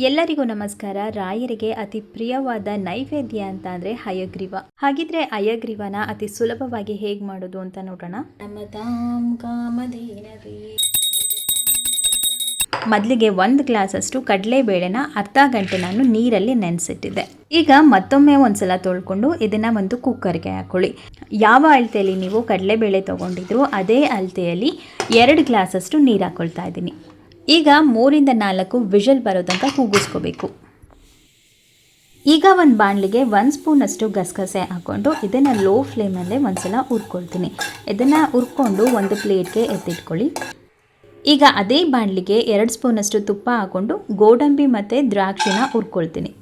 ಎಲ್ಲರಿಗೂ ನಮಸ್ಕಾರ. ರಾಯರಿಗೆ ಅತಿ ಪ್ರಿಯವಾದ ನೈವೇದ್ಯ ಅಂತ ಅಂದ್ರೆ ಹಯಗ್ರೀವ. ಹಾಗಿದ್ರೆ ಹಯಗ್ರೀವನ ಅತಿ ಸುಲಭವಾಗಿ ಹೇಗೆ ಮಾಡೋದು ಅಂತ ನೋಡೋಣ. ಮೊದಲಿಗೆ ಒಂದು ಗ್ಲಾಸಷ್ಟು ಕಡಲೆಬೇಳೆನ ಅರ್ಧ ಗಂಟೆ ನಾನು ನೀರಲ್ಲಿ ನೆನೆಸಿಟ್ಟಿದ್ದೆ. ಈಗ ಮತ್ತೊಮ್ಮೆ ಒಂದ್ಸಲ ತೊಳ್ಕೊಂಡು ಇದನ್ನ ಒಂದು ಕುಕ್ಕರ್ಗೆ ಹಾಕೊಳ್ಳಿ. ಯಾವ ಅಳತೆಯಲ್ಲಿ ನೀವು ಕಡಲೆಬೇಳೆ ತೊಗೊಂಡಿದ್ರು ಅದೇ ಅಳತೆಯಲ್ಲಿ ಎರಡು ಗ್ಲಾಸಷ್ಟು ನೀರು ಹಾಕೊಳ್ತಾ ಇದ್ದೀನಿ. ಈಗ ಮೂರಿಂದ ನಾಲ್ಕು ವಿಷಲ್ ಬರೋದಂತ ಕೂಗಿಸ್ಕೋಬೇಕು. ಈಗ ಒಂದು ಬಾಣಲಿಗೆ ಒಂದು ಸ್ಪೂನಷ್ಟು ಗಸಗಸೆ ಹಾಕ್ಕೊಂಡು ಇದನ್ನು ಲೋ ಫ್ಲೇಮಲ್ಲೇ ಒಂದ್ಸಲ ಹುರ್ಕೊಳ್ತೀನಿ. ಇದನ್ನು ಹುರ್ಕೊಂಡು ಒಂದು ಪ್ಲೇಟ್ಗೆ ಎತ್ತಿಟ್ಕೊಳ್ಳಿ. ಈಗ ಅದೇ ಬಾಣಲಿಗೆ ಎರಡು ಸ್ಪೂನಷ್ಟು ತುಪ್ಪ ಹಾಕ್ಕೊಂಡು ಗೋಡಂಬಿ ಮತ್ತು ದ್ರಾಕ್ಷಿನ ಉರ್ಕೊಳ್ತೀನಿ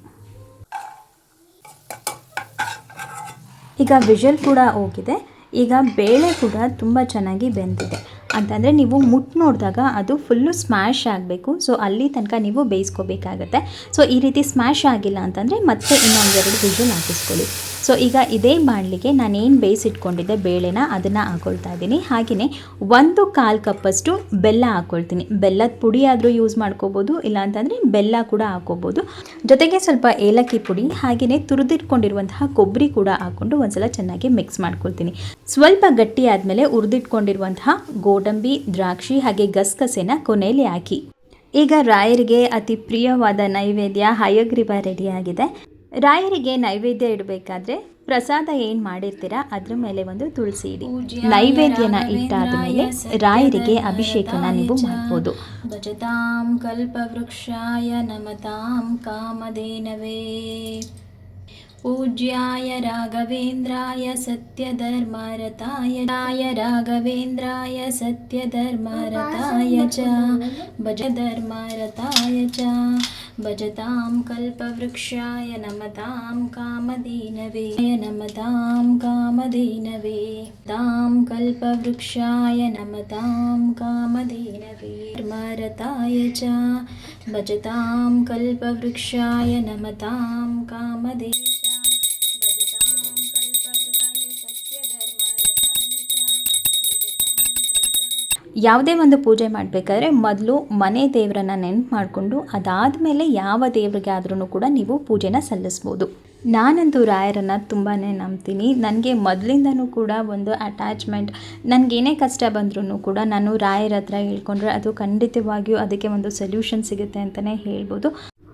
ಈಗ ವಿಷಲ್ ಕೂಡ ಹೋಗಿದೆ. ಈಗ ಬೇಳೆ ಕೂಡ ತುಂಬ ಚೆನ್ನಾಗಿ ಬೆಂದಿದೆ. ಅಂತಂದರೆ ನೀವು ಮುಟ್ಟು ನೋಡಿದಾಗ ಅದು ಫುಲ್ಲು ಸ್ಮ್ಯಾಶ್ ಆಗಬೇಕು. ಸೊ ಅಲ್ಲಿ ತನಕ ನೀವು ಬೇಯಿಸ್ಕೋಬೇಕಾಗತ್ತೆ. ಸೊ ಈ ರೀತಿ ಸ್ಮ್ಯಾಶ್ ಆಗಿಲ್ಲ ಅಂತಂದರೆ ಮತ್ತೆ ಇನ್ನೊಂದೆರಡು ವಿಷಲ್ ಹಾಕಿಸ್ಕೊಳ್ಳಿ. ಸೊ ಈಗ ಇದೇ ಮಾಡಲಿಕ್ಕೆ ನಾನೇನು ಬೇಯಿಸಿಟ್ಕೊಂಡಿದ್ದೆ ಬೇಳೆನ ಅದನ್ನು ಹಾಕೊಳ್ತಾ ಇದ್ದೀನಿ. ಹಾಗೆಯೇ ಒಂದು ಕಾಲು ಕಪ್ಪಷ್ಟು ಬೆಲ್ಲ ಹಾಕ್ಕೊಳ್ತೀನಿ ಬೆಲ್ಲದ ಪುಡಿ ಆದರೂ ಯೂಸ್ ಮಾಡ್ಕೋಬೋದು ಇಲ್ಲ ಅಂತಂದರೆ ಬೆಲ್ಲ ಕೂಡ ಹಾಕೋಬೋದು. ಜೊತೆಗೆ ಸ್ವಲ್ಪ ಏಲಕ್ಕಿ ಪುಡಿ ಹಾಗೆಯೇ ತುರಿದಿಟ್ಕೊಂಡಿರುವಂತಹ ಕೊಬ್ಬರಿ ಕೂಡ ಹಾಕ್ಕೊಂಡು ಒಂದ್ಸಲ ಚೆನ್ನಾಗಿ ಮಿಕ್ಸ್ ಮಾಡ್ಕೊಳ್ತೀನಿ. ಸ್ವಲ್ಪ ಗಟ್ಟಿ ಆದಮೇಲೆ ಹುರಿದಿಟ್ಕೊಂಡಿರುವಂತಹ ಗೋಡಂಬಿ, ದ್ರಾಕ್ಷಿ, ಹಾಗೆ ಗಸಗಸೆನ ಕೊನೆಯಲ್ಲಿ ಹಾಕಿ. ಈಗ ರಾಯರಿಗೆ ಅತಿ ಪ್ರಿಯವಾದ ನೈವೇದ್ಯ ಹಯಗ್ರೀವ ರೆಡಿಯಾಗಿದೆ ರಾಯರಿಗೆ ನೈವೇದ್ಯ ಇಡಬೇಕಾದ್ರೆ ಪ್ರಸಾದ ಏನ್ ಮಾಡಿರ್ತೀರಾ ಅದ್ರ ಮೇಲೆ ಒಂದು ತುಳಸಿ ಇಡಿ. ನೈವೇದ್ಯನ ಇಟ್ಟಾದ ಮೇಲೆ ರಾಯರಿಗೆ ಅಭಿಷೇಕನ ನೀವು ಮಾಡ್ಬೋದು. ಭಜತಾಂ ಕಲ್ಪವೃಕ್ಷಾಯ ನಮತಾಂ ಕಾಮಧೇನವೇ. ಪೂಜ್ಯಾಯ ರಾಘವೇಂದ್ರಾಯ ಸತ್ಯ ಸತ್ಯಧರ್ಮರತಾಯ ರಾಯ ರಾಘವೇಂದ್ರಾಯ ಸತ್ಯಧರ್ಮರತಾಯ ಚ ಭಜಧರ್ಮರತಾಯ ಚ भजतां कल्पवृक्षाय नमतां कामधेनवे नमतां कामधेनवे तां कल्पवृक्षाय नमतां कामधेनवे धर्मरताय च भजतां कल्पवृक्षाय नमतां कामधेन ಯಾವುದೇ ಒಂದು ಪೂಜೆ ಮಾಡಬೇಕಾದ್ರೆ ಮೊದಲು ಮನೆ ದೇವರನ್ನ ನೆನ್ಪು ಮಾಡಿಕೊಂಡು ಅದಾದಮೇಲೆ ಯಾವ ದೇವರಿಗೆ ಆದ್ರೂ ಕೂಡ ನೀವು ಪೂಜೆನ ಸಲ್ಲಿಸ್ಬೋದು. ನಾನಂತೂ ರಾಯರನ್ನು ತುಂಬಾ ನಂಬ್ತೀನಿ. ನನಗೆ ಮೊದಲಿಂದನೂ ಕೂಡ ಒಂದು ಅಟ್ಯಾಚ್ಮೆಂಟ್ ನನಗೇನೇ ಕಷ್ಟ ಬಂದ್ರೂ ಕೂಡ ನಾನು ರಾಯರ ಹತ್ರ ಹೇಳ್ಕೊಂಡ್ರೆ ಅದು ಖಂಡಿತವಾಗಿಯೂ ಅದಕ್ಕೆ ಒಂದು ಸೊಲ್ಯೂಷನ್ ಸಿಗುತ್ತೆ ಅಂತಲೇ ಹೇಳ್ಬೋದು.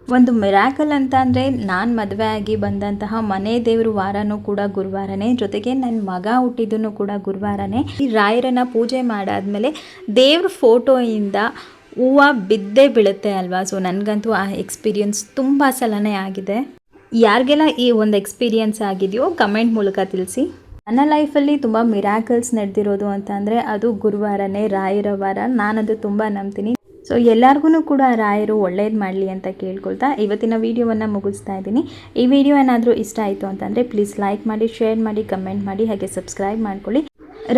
ಒಂದು ಮಿರಾಕಲ್ ಅಂತ ಅಂದರೆ ನಾನು ಮದುವೆ ಆಗಿ ಬಂದಂತಹ ಮನೆ ದೇವರು ವಾರನೂ ಕೂಡ ಗುರುವಾರನೇ, ಜೊತೆಗೆ ನನ್ನ ಮಗ ಹುಟ್ಟಿದ್ದೂ ಕೂಡ ಗುರುವಾರನೇ. ಈ ರಾಯರನ್ನ ಪೂಜೆ ಮಾಡಾದ್ಮೇಲೆ ದೇವ್ರ ಫೋಟೋಯಿಂದ ಹೂವು ಬಿದ್ದೇ ಬೀಳುತ್ತೆ ಅಲ್ವಾ? ಸೊ ನನಗಂತೂ ಆ ಎಕ್ಸ್ಪೀರಿಯನ್ಸ್ ತುಂಬ ಸಲನೇ ಆಗಿದೆ. ಯಾರಿಗೆಲ್ಲ ಈ ಒಂದು ಎಕ್ಸ್ಪೀರಿಯನ್ಸ್ ಆಗಿದೆಯೋ ಕಮೆಂಟ್ ಮೂಲಕ ತಿಳಿಸಿ. ನನ್ನ ಲೈಫಲ್ಲಿ ತುಂಬ ಮಿರಾಕಲ್ಸ್ ನಡೆದಿರೋದು ಅಂತ ಅದು ಗುರುವಾರನೇ, ರಾಯರ ವಾರ. ನಾನದು ತುಂಬ ನಂಬ್ತೀನಿ. ಸೊ ಎಲ್ಲರಿಗೂ ಕೂಡ ರಾಯರು ಒಳ್ಳೇದು ಮಾಡಲಿ ಅಂತ ಕೇಳ್ಕೊಳ್ತಾ ಇವತ್ತಿನ ವೀಡಿಯೋವನ್ನು ಮುಗಿಸ್ತಾ ಇದ್ದೀನಿ. ಈ ವಿಡಿಯೋ ಏನಾದರೂ ಇಷ್ಟ ಆಯಿತು ಅಂತಂದರೆ ಪ್ಲೀಸ್ ಲೈಕ್ ಮಾಡಿ ಶೇರ್ ಮಾಡಿ ಕಮೆಂಟ್ ಮಾಡಿ, ಹಾಗೆ ಸಬ್ಸ್ಕ್ರೈಬ್ ಮಾಡ್ಕೊಳ್ಳಿ.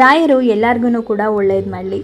ರಾಯರು ಎಲ್ಲರಿಗೂ ಕೂಡ ಒಳ್ಳೇದು ಮಾಡಲಿ.